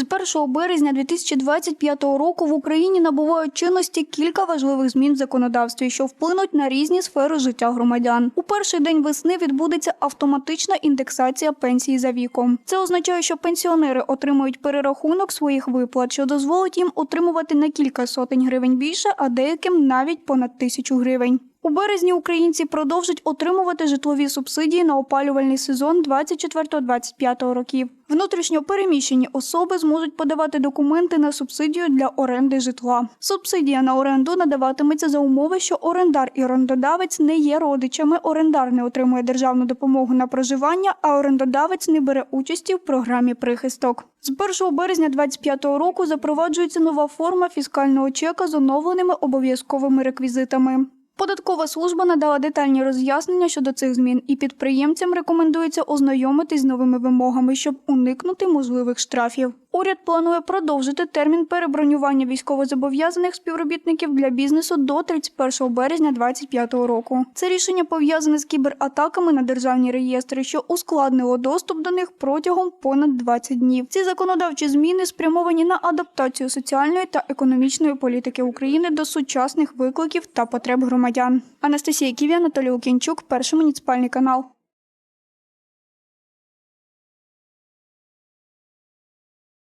З 1 березня 2025 року в Україні набувають чинності кілька важливих змін в законодавстві, що вплинуть на різні сфери життя громадян. У перший день весни відбудеться автоматична індексація пенсії за віком. Це означає, що пенсіонери отримують перерахунок своїх виплат, що дозволить їм отримувати на кілька сотень гривень більше, а деяким навіть понад тисячу гривень. У березні українці продовжать отримувати житлові субсидії на опалювальний сезон 24-25 років. Внутрішньо переміщені особи зможуть подавати документи на субсидію для оренди житла. Субсидія на оренду надаватиметься за умови, що орендар і орендодавець не є родичами. Орендар не отримує державну допомогу на проживання, а орендодавець не бере участі в програмі прихисток. З 1 березня 2025 року запроваджується нова форма фіскального чека з оновленими обов'язковими реквізитами. Податкова служба надала детальні роз'яснення щодо цих змін, і підприємцям рекомендується ознайомитись з новими вимогами, щоб уникнути можливих штрафів. Уряд планує продовжити термін перебронювання військовозобов'язаних співробітників для бізнесу до 31 березня 2025 року. Це рішення пов'язане з кібератаками на державні реєстри, що ускладнило доступ до них протягом понад 20 днів. Ці законодавчі зміни спрямовані на адаптацію соціальної та економічної політики України до сучасних викликів та потреб громадян. Анастасія Ківі, Анатолій Лукінчук, перший муніципальний канал.